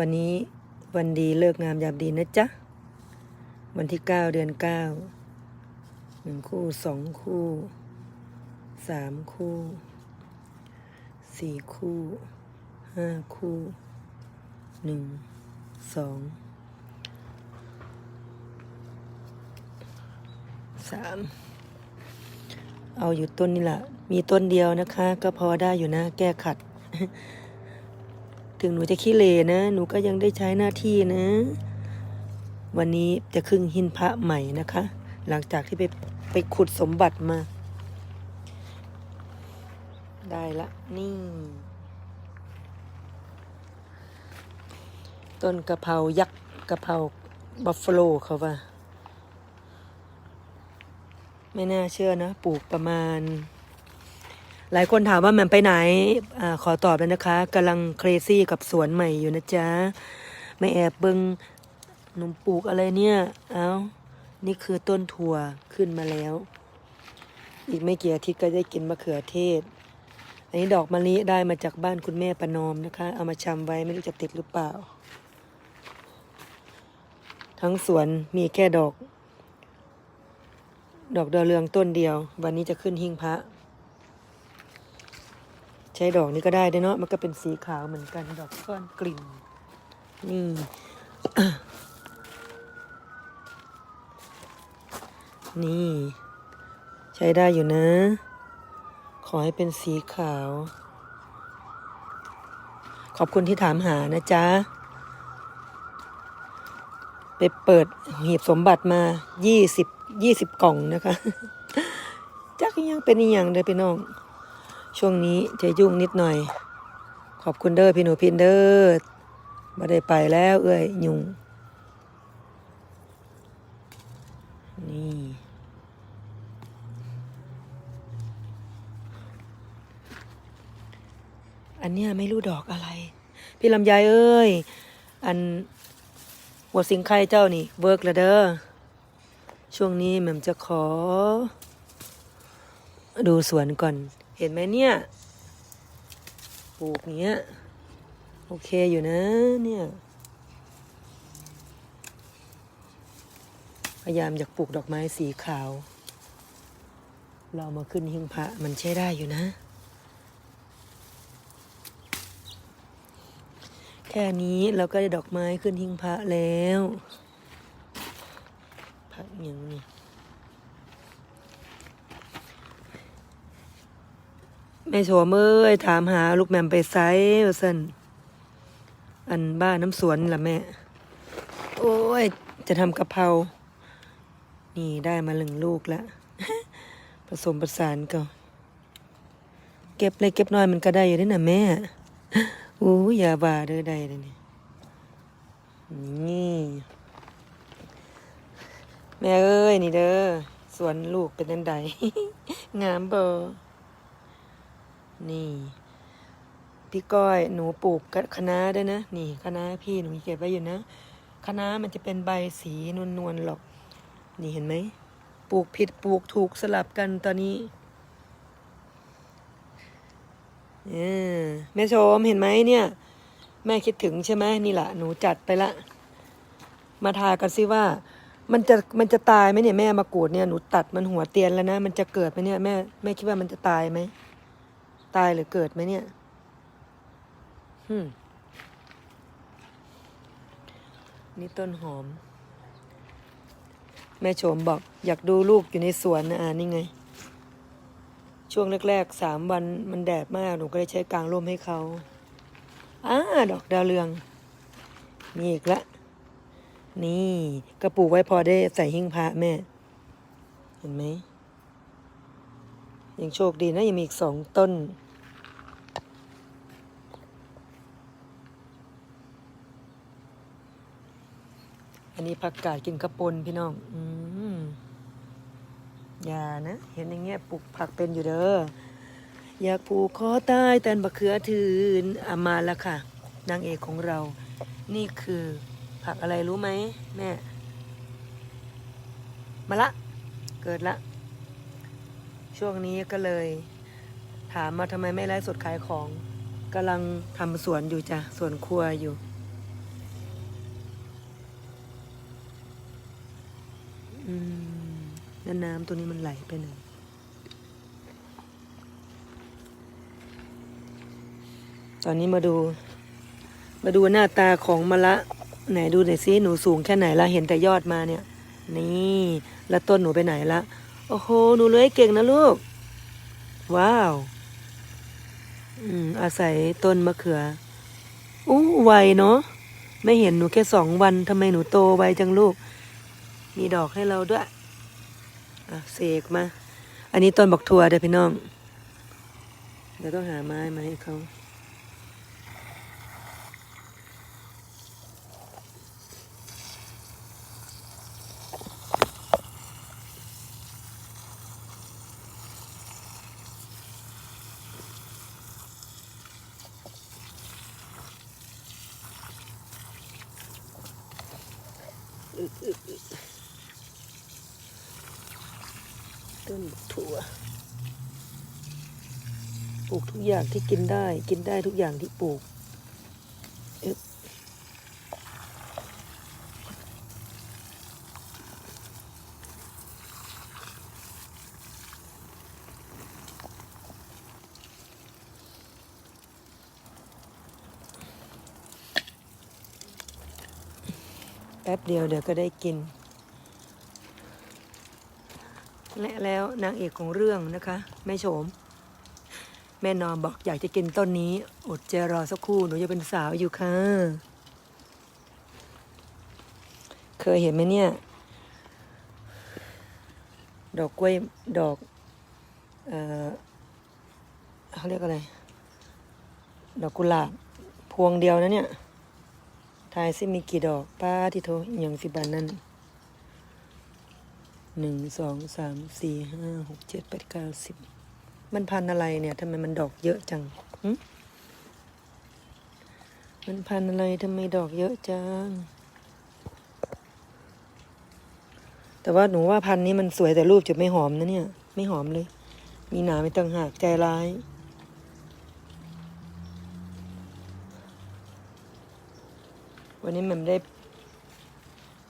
วันนี้วันดีเลิกงามยามดีนะจ๊ะ วันที่เก้าเดือนเก้าหนึ่งคู่สองคู่สามคู่สี่คู่ห้าคู่หนึ่งสองสามเอาอยู่ต้นนี่แหละมีต้นเดียวนะคะ ก็พอได้อยู่นะ แก้ขัด ถึงหนูจะขี้เลนะ หนูก็ยังได้ใช้หน้าที่นะ วันนี้จะครึ่งหินพระใหม่นะคะ หลังจากที่ไปไปขุดสมบัติมา ได้ละนี่ ต้นกะเพรายักษ์กะเพราบัฟฟาโลเขาว่า ไม่น่าเชื่อนะ ปลูกประมาณ หลายคนถามว่าแหมันไปไหนอขอตอบเลยนะคะกำลังเครซี่กับสวนใหม่อยู่นะจ๊ะ ไม่แอบเบิงหนุ่มปลูกอะไรเนี่ย เอานี่คือต้นถั่วขึ้นมาแล้ว อีกไม่กี่อาทิตย์ก็ได้กินมะเขือเทศ อันนี้ดอกมะลิได้มาจากบ้านคุณแม่ประนอมนะคะ เอามาชำไว้ไม่รู้จะติดหรือเปล่า ทั้งสวนมีแค่ดอก ดอกดาวเรืองต้นเดียว วันนี้จะขึ้นหิ้งพระ ใช้ดอกนี้ก็ได้ด้เนาะมันก็เป็นสีขาวเหมือนกันดอกก้อนกลิ่น นี่ นี่ ใช้ได้อยู่นะ ขอให้เป็นสีขาว ขอบคุณที่ถามหานะจ๊ะ ไปเปิดหีบสมบัติมายี่สิบยี่สิบกล่องนะคะ จักยังเป็นอีหยังเด้อพี่น้อง ช่วงนี้จะยุ่งนิดหน่อย ขอบคุณเด้อพี่หนูพินเด้อมาได้ไปแล้วเอ้ยยุ่งนี่อันเนี้ยไม่รู้ดอกอะไร พี่ลำไยเอ้ย อันหัวสิงไข่เจ้านี่เวิร์กล้วเด้อช่วงนี้แม่มจะขอ ดูสวนก่อน เห็นไหมเนี่ย ปลูกเนี้ย โอเคอยู่นะ เนี่ย พยายามอยากปลูกดอกไม้สีขาว เรามาขึ้นหิ้งพระมันใช้ได้อยู่นะ แค่นี้เราก็ได้ดอกไม้ขึ้นหิ้งพระแล้วพระยังนี่ แม่โฉมเอ้ยถามหาลูกแมมไปไซว่าสันอันบ้านน้ำสวนล่ะแม่ โอ้ย จะทำกะเพรา นี่ได้มาหนึ่งลูกแล้วผสมประสานก็เก็บเล็กเก็บน้อยมันก็ได้อยู่นี่นะแม่โอ้ยยาบาเด้อได้เลยนี่นี่ แม่เอ้ยนี่เด้อสวนลูกเป็นอันใดงามเบอ นี่ พี่ก้อยหนูปลูกคะน้าด้วยนะ นี่คะน้าพี่หนูเก็บไว้อยู่นะคะน้ามันจะเป็นใบสีนวลๆหรอก นี่เห็นไหมปลูกผิดปลูกถูกสลับกันตอนนี้เออแม่ชมเห็นไหมเนี่ย แม่คิดถึงใช่ไหมนี่แหละหนูจัดไปละ มาทากันซิว่า มันจะมันจะตายไหมเนี่ยแม่มากรูดเนี่ยหนูตัดมันหัวเตียนแล้วนะ มันจะเกิดไหมเนี่ยแม่แม่คิดว่ามันจะตายไหม ตายหรือเกิดไหมเนี่ยฮึมนี่ต้นหอม แม่โฉมบอก อยากดูลูกอยู่ในสวนนะอ่านี่ไง ช่วงแรกๆสามวันมันแดดมาก หนูก็เลยใช้กางร่มให้เขาอ่าดอกดาวเรือง มีอีกละ นี่กระปลูกไว้พอได้ใส่หิ้งพระแม่ เห็นไหม ยังโชคดีนะ ยังมีอีกสองต้น อันนี้ผักกาดกินกระปนพี่น้อง อืมอย่านะ เห็นอย่างเงี้ยปลูกผักเป็นอยู่เด้อ อยากปลูกคอใต้แต่นบะเขือถืนอามาแล้วค่ะ นางเอกของเรา นี่คือผักอะไรรู้ไหมแม่ มาละ เกิดละ ช่วงนี้ก็เลย ถามมาทำไมไม่ไลฟ์สดขายของกำลังทำสวนอยู่จ้ะสวนครัวอยู่ อืมน้ำตัวนี้มันไหลไปไหนตอนนี้มาดู มาดูหน้าตาของมะละ ไหนดูหน่อยซิหนูสูงแค่ไหนละเห็นแต่ยอดมาเนี่ย นี่ แล้วต้นหนูไปไหนละ โอ้โห หนูเลื้อยเก่งนะลูก ว้าว อืม อาศัยต้นมะเขือ อู้ไวเนาะ ไม่เห็นหนูแค่สองวันทำไมหนูโตไวจังลูก มีดอกให้เราด้วย อะ เสกมา อันนี้ต้นบักทัวเด้อพี่น้อง เดี๋ยวต้องหาไม้มาให้เขา ต้นถั่ว ปลูกทุกอย่างที่กินได้ กินได้ทุกอย่างที่ปลูก แป๊บเดียวเดี๋ยวก็ได้กิน และแล้วนางเอกของเรื่องนะคะแม่โฉม แม่นอมบอกอยากจะกินต้นนี้ อดใจรอสักครู่หนูจะเป็นสาวอยู่ค่ะ เคยเห็นไหมเนี่ย ดอกกล้วยดอก เออเขาเรียกอะไร ดอกกุหลาบพวงเดียวนะเนี่ย ทายซิมีกี่ดอกป้าที่โทอย่างสิบานนั่นหนึ่งสองสามสี่ห้าหกเจ็ดแปดเก้าสิบมันพันอะไรเนี่ยทำไมมันดอกเยอะจังมันพันอะไรทำไมดอกเยอะจัง แต่ว่าหนูว่าพันนี้มันสวยแต่รูปจะไม่หอมนะเนี่ย ไม่หอมเลย มีหนาไม่ต่างหากใจร้าย วันนี้แมันได้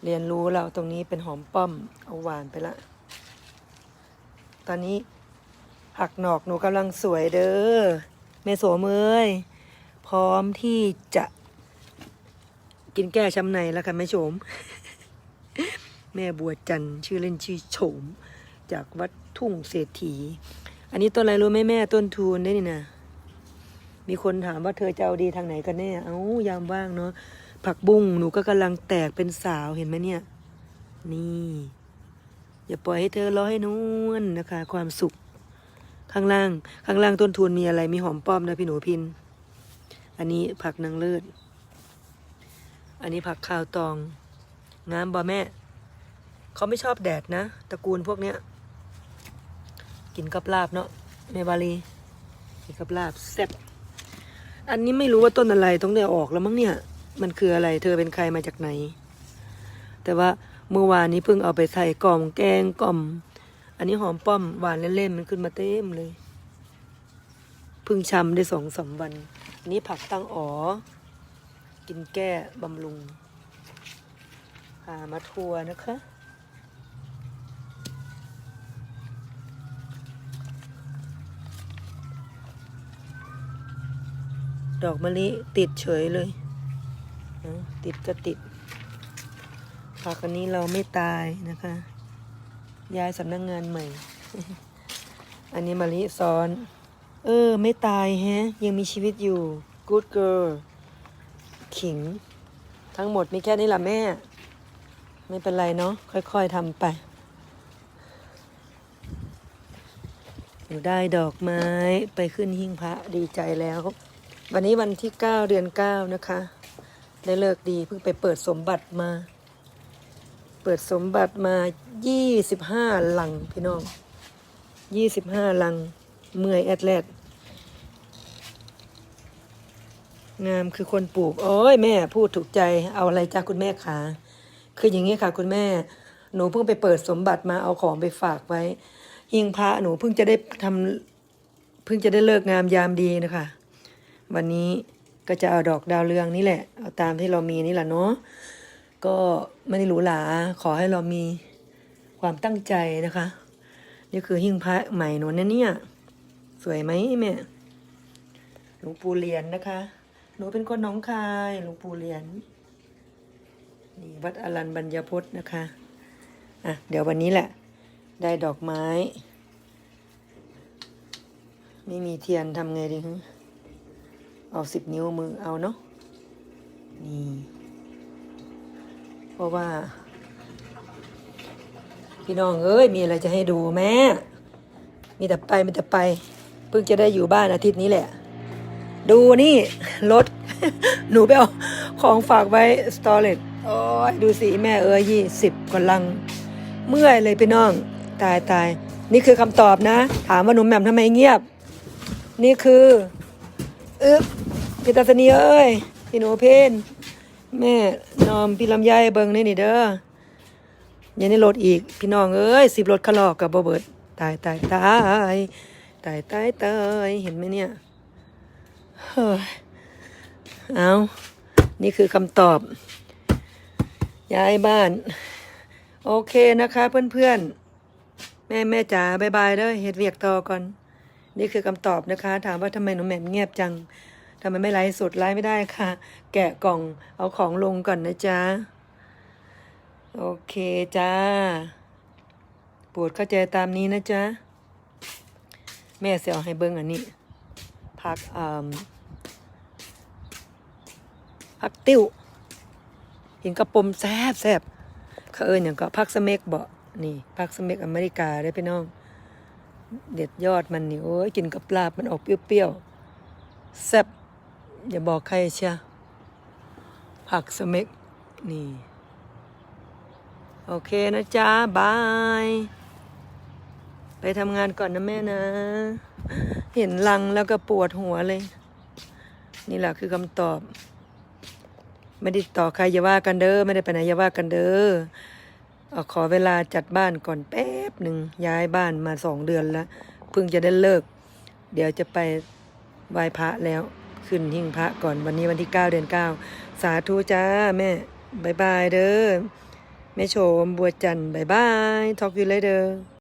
เรียนรู้แล้วตรงนี้เป็นหอมป้อมเอาหวานไปละ ตอนนี้ผักหนอกหนูกำลังสวยเด้อเมโสมเอ้ยพร้อมที่จะกินแก้ช้ำในแล้วค่ะแม่โฉม แม่บัวจันชื่อเล่นชื่อโฉม จากวัดทุ่งเศรษฐี อันนี้ต้นอะไรรู้ไหมแม่ต้นทูนได้นี่นะมีคนถามว่าเธอจะเอาดีทางไหนกันแน่ เอ้ายามว่างเนาะ ผักบุ้งหนูก็กำลังแตกเป็นสาวเห็นไหมเนี่ย นี่ อย่าปล่อยให้เธอรอให้นุ่นนะคะ ความสุข ข้างล่าง ข้างล่างต้นทุนมีอะไรมีหอมป้อมนะพี่หนูพิน อันนี้ผักนางเลิศอันนี้ผักข้าวตอง งามบ่แม่ เขาไม่ชอบแดดนะตระกูลพวกเนี้ย กินกับลาบเนาะแม่บาลีกินกับลาบแซ่บอันนี้ไม่รู้ว่าต้นอะไรต้องได้ออกแล้วมั้งเนี่ย มันคืออะไร เธอเป็นใครมาจากไหน แต่ว่าเมื่อวานนี้เพิ่งเอาไปใส่กล่อมแกงกล่อม อันนี้หอมป้อมหวานเล่นๆมันขึ้นมาเต็มเลยเพิ่งชำได้สองสามวัน นี้ผักตั้งอ๋อ กินแก้บำรุงหามาทัวร์นะคะ ดอกมะลิติดเฉยเลย ติดก็ติดผักอันนี้เราไม่ตายนะคะ ย้ายสำนักงงานใหม่ อันนี้มะลิซ้อน เออ ไม่ตายแฮะ ยังมีชีวิตอยู่ good girl ขิง ทั้งหมดมีแค่นี้ละแม่ ไม่เป็นไรเนาะค่อย ๆทำไปหนูได้ดอกไม้ไปขึ้นหิ้งพระดีใจแล้ว วันนี้วันที่ 9 เดือน 9 นะคะ ได้เลิกดีเพิ่งไปเปิดสมบัติมา เปิดสมบัติมา25หลังพี่น้อง25หลัง เมื่อยแอดแลดงามคือคนปลูก โอ้ยแม่พูดถูกใจเอาอะไรจ้าคุณแม่ขาคืออย่างนี้ค่ะ คุณแม่ หนูเพิ่งไปเปิดสมบัติมาเอาของไปฝากไว้หิ้งพระหนูเพิ่งจะได้ทำเพิ่งจะได้เลิกงามยามดีนะคะ วันนี้ ก็จะเอาดอกดาวเรืองนี่แหละ เอาตามที่เรามีนี่แหละเนาะ ก็ไม่ได้หรูหรา ขอให้เรามีความตั้งใจนะคะ นี่คือหิ้งพระใหม่หนูนเนี่ย สวยไหมแม่ หลวงปู่เรียญนะคะ หนูเป็นคนหน้องคาย หลวงปู่เรียญนี่วัดอรันบัญญพจน์นะคะ อะ เดี๋ยววันนี้แหละ ได้ดอกไม้ ไม่มีเทียนทำไงดีฮะ เอาสิบนิ้วมือเอาเนาะนี่เพราะว่า พี่น้องเอ้ยมีอะไรจะให้ดูแม่มีแต่ไปมีแต่ไปเพิ่งจะได้อยู่บ้านอาทิตย์นี้แหละ ดูนี่ รถ หนูไปเอาของฝากไว้สตอเรจโอ้ยดูสิแม่เอ้ยยี่สิบกว่าลัง เมื่อยเลยพี่น้อง ตายตายนี่คือคำตอบนะ ถามว่าหนุ่มแหม่มทำไมเงียบ นี่คือ อึ๊บพี่ตาสนีเอ้ยพี่หนูเพนแม่นอมพี่ลำไยเบิงนี่นี่เด้อยังในรถอีก พี่น้องเอ้ยสิบรถขลอกกับบเบิดตายตายตายตายตายตายเห็นไหมเนี่ยเฮ้ยเอานี่คือคำตอบ ย้ายบ้าน โอเคนะคะเพื่อนๆ แม่แม่จ๋าบายบายเด้อเฮ็ดเวียกต่อก่อน นี่คือคำตอบนะคะ ถามว่าทำไมหนูแหม่มเงียบจังทำไมไม่ไลฟ์สดไลฟ์ไม่ได้ค่ะ แกะกล่องเอาของลงก่อนนะจ๊ะ โอเคจ้าโปวดเข้าใจตามนี้นะจ๊ะ แม่เสียเอาให้เบิ้งอันนี้ พักอ่าพักติ้วหินกระปมแซบแซบเขาเอิญอย่างก็พักสเมกเบานี่พักสเมกอเมริกาได้พี่น้อง เด็ดยอดมันนี่โอ้ยกินกับปลาบมันออกเปรี้ยวๆแซ่บอย่าบอกใครเชียผักสเม็กนี่ โอเคนะจ๊ะ บาย ไปทำงานก่อนนะแม่นะ เห็นลังแล้วก็ปวดหัวเลย นี่แหละคือคำตอบ ไม่ได้ต่อใครอย่าว่ากันเด้อ ไม่ได้ไปไหนอย่าว่ากันเด้อ ขอเวลาจัดบ้านก่อนแป๊บหนึ่งย้ายบ้านมาสองเดือนแล้วเพิ่งจะได้เลิก เดี๋ยวจะไปไหว้พระแล้วขึ้นหิ้งพระก่อนวันนี้วันที่เก้าเดือนเก้าสาธุจ้าแม่บายบายเด้อแม่โชมบัวจันบายบายทอกอยู่เลยเด้อ